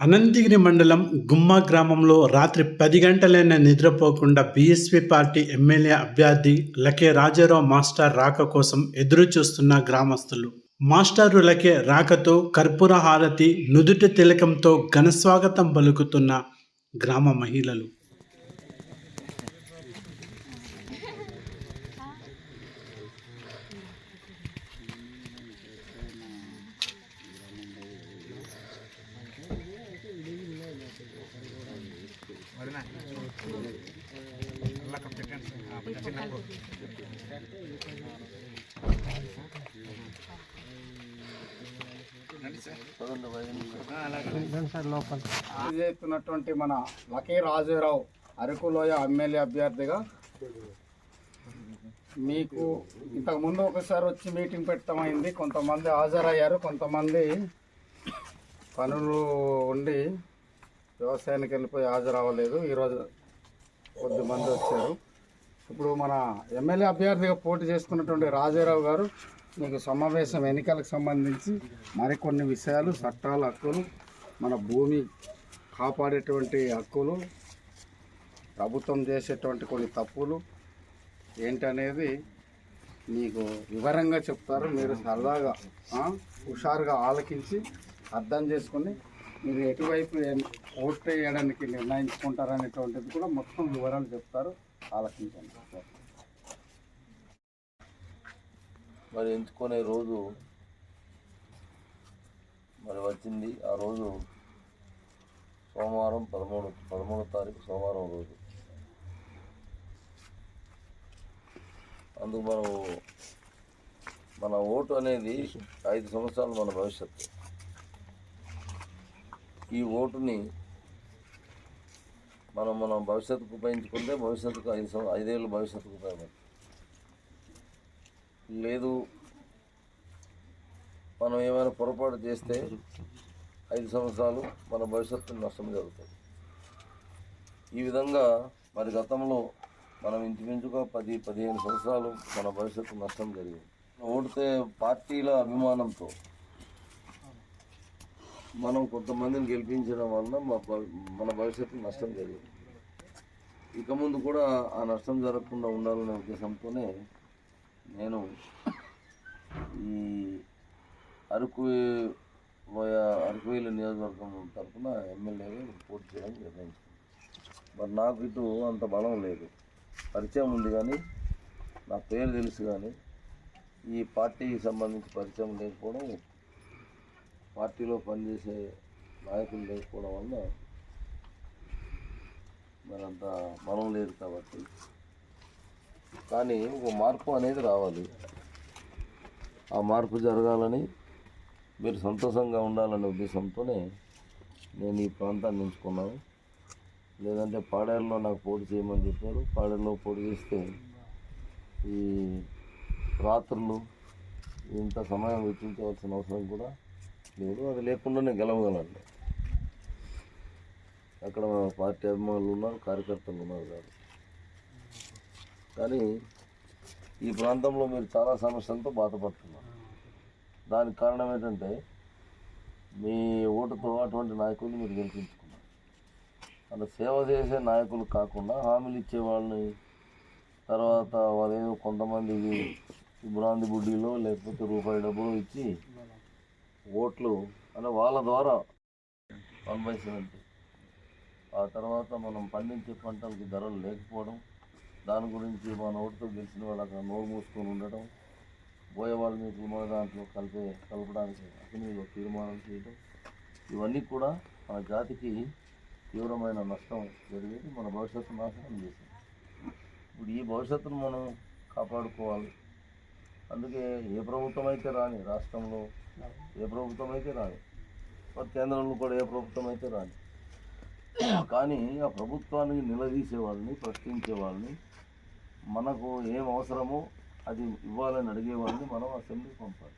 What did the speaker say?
అనంతగిరి మండలం గుమ్మ గ్రామంలో రాత్రి పది గంటలైన నిద్రపోకుండా బీఎస్పీ పార్టీ ఎమ్మెల్యే అభ్యర్థి లకే రాజారావు మాస్టర్ రాక కోసం ఎదురు చూస్తున్న గ్రామస్తులు. మాస్టారు లకే రాకతో కర్పూర హారతి నుదుటి తిలకంతో ఘనస్వాగతం పలుకుతున్న గ్రామ మహిళలు. చేస్తున్నటువంటి మన లకీ రాజారావు అరకులోయ ఎమ్మెల్యే అభ్యర్థిగా మీకు ఇంతకు ముందు ఒకసారి వచ్చి మీటింగ్ పెట్టడమైంది కొంతమంది హాజరయ్యారు కొంతమంది పనులు ఉండి వ్యవసాయానికి వెళ్ళిపోయి హాజరవ్వలేదు. ఈరోజు కొద్దిమంది వచ్చారు. ఇప్పుడు మన ఎమ్మెల్యే అభ్యర్థిగా పోటీ చేసుకున్నటువంటి రాజారావు గారు మీకు సమావేశం ఎన్నికలకు సంబంధించి మరికొన్ని విషయాలు చట్టాల హక్కులు మన భూమి కాపాడేటువంటి హక్కులు ప్రభుత్వం చేసేటువంటి కొన్ని తప్పులు ఏంటనేది మీకు వివరంగా చెప్తారు. మీరు సరదాగా హుషారుగా ఆలకించి అర్థం చేసుకొని మీరు ఎటువైపు ఓట్ వేయడానికి నిర్ణయించుకుంటారనేటువంటిది కూడా మొత్తం వివరాలు చెప్తారు. ఆలోచించండి మరి ఎంచుకునే రోజు మరి వచ్చింది. ఆ రోజు సోమవారం పదమూడు పదమూడో తారీఖు సోమవారం రోజు. అందుకు మనం మన ఓటు అనేది ఐదు సంవత్సరాలు మన భవిష్యత్తు. ఈ ఓటుని మనం మన భవిష్యత్తుకు ఉపయోగించుకుంటే భవిష్యత్తుకు ఐదు సంవ ఐదేళ్ళు భవిష్యత్తుకు ఉపయోగపడుతుంది. లేదు మనం ఏమైనా పొరపాటు చేస్తే ఐదు సంవత్సరాలు మన భవిష్యత్తు నష్టం జరుగుతుంది. ఈ విధంగా మరి గతంలో మనం ఇంచుమించుగా పది పదిహేను సంవత్సరాలు మన భవిష్యత్తు నష్టం జరిగింది. ఓడితే పార్టీల అభిమానంతో మనం కొంతమందిని గెలిపించడం వలన మా మన భవిష్యత్తు నష్టం జరిగింది. ఇక ముందు కూడా ఆ నష్టం జరగకుండా ఉండాలనే ఉద్దేశంతోనే నేను ఈ అరకు అరకువేల నియోజకవర్గం తరఫున ఎమ్మెల్యేగా పోటీ చేయడం నిర్ణయించుకున్నాను. మరి నాకు ఇటు అంత బలం లేదు. పరిచయం ఉంది కానీ నా పేరు తెలుసు కానీ ఈ పార్టీకి సంబంధించి పరిచయం లేకపోవడం పార్టీలో పనిచేసే నాయకులు లేకపోవడం వల్ల మరి అంత బలం లేదు కాబట్టి. కానీ ఒక మార్పు అనేది రావాలి. ఆ మార్పు జరగాలని మీరు సంతోషంగా ఉండాలనే ఉద్దేశంతోనే నేను ఈ ప్రాంతాన్ని ఎంచుకున్నాను. లేదంటే పాడేరులో నాకు పోటీ చేయమని చెప్పారు. పాడేరులో పోటీ చేస్తే ఈ రాత్రులు ఇంత సమయం వెచ్చించవలసిన అవసరం కూడా నేను అది లేకుండానే గెలవగలను అక్కడ పార్టీ అభిమానులు ఉన్నారు కార్యకర్తలు ఉన్నారు కాదు కానీ ఈ ప్రాంతంలో మీరు చాలా సమస్యలతో బాధపడుతున్నారు. దానికి కారణం ఏంటంటే మీ ఓటుతో అటువంటి నాయకుల్ని మీరు గెలిపించుకున్నారు. అలా సేవ చేసే నాయకులు కాకుండా హామీలు ఇచ్చే వాళ్ళని తర్వాత వాళ్ళేదో కొంతమందికి ఈ బ్రాంది బుడ్డీలో లేకపోతే రూపాయి డబ్బులు ఇచ్చి ఓట్లు అంటే వాళ్ళ ద్వారా వన్ బై సెవెంటీ. ఆ తర్వాత మనం పండించే పంటలకి ధరలు లేకపోవడం దాని గురించి మన ఓటుతో గెలిచిన వాళ్ళు అక్కడ నోరు మూసుకొని ఉండటం బోయ వాల్మీకులు మన దాంట్లో కలిపే కలపడానికి అసెంబ్లీలో తీర్మానం చేయడం ఇవన్నీ కూడా మన జాతికి తీవ్రమైన నష్టం జరిగేది మన భవిష్యత్తు నాశనం చేసింది. ఇప్పుడు ఈ భవిష్యత్తును మనం కాపాడుకోవాలి. అందుకే ఏ ప్రభుత్వం అయితే రాని రాష్ట్రంలో ఏ ప్రభుత్వం అయితే రాని కేంద్రంలో కూడా ఏ ప్రభుత్వం అయితే రాని. కానీ ఆ ప్రభుత్వానికి నిలదీసే వాళ్ళని ప్రశ్నించే వాళ్ళని మనకు ఏం అవసరమో అది ఇవ్వాలని అడిగే వాళ్ళని మనం అసెంబ్లీకి పంపాలి.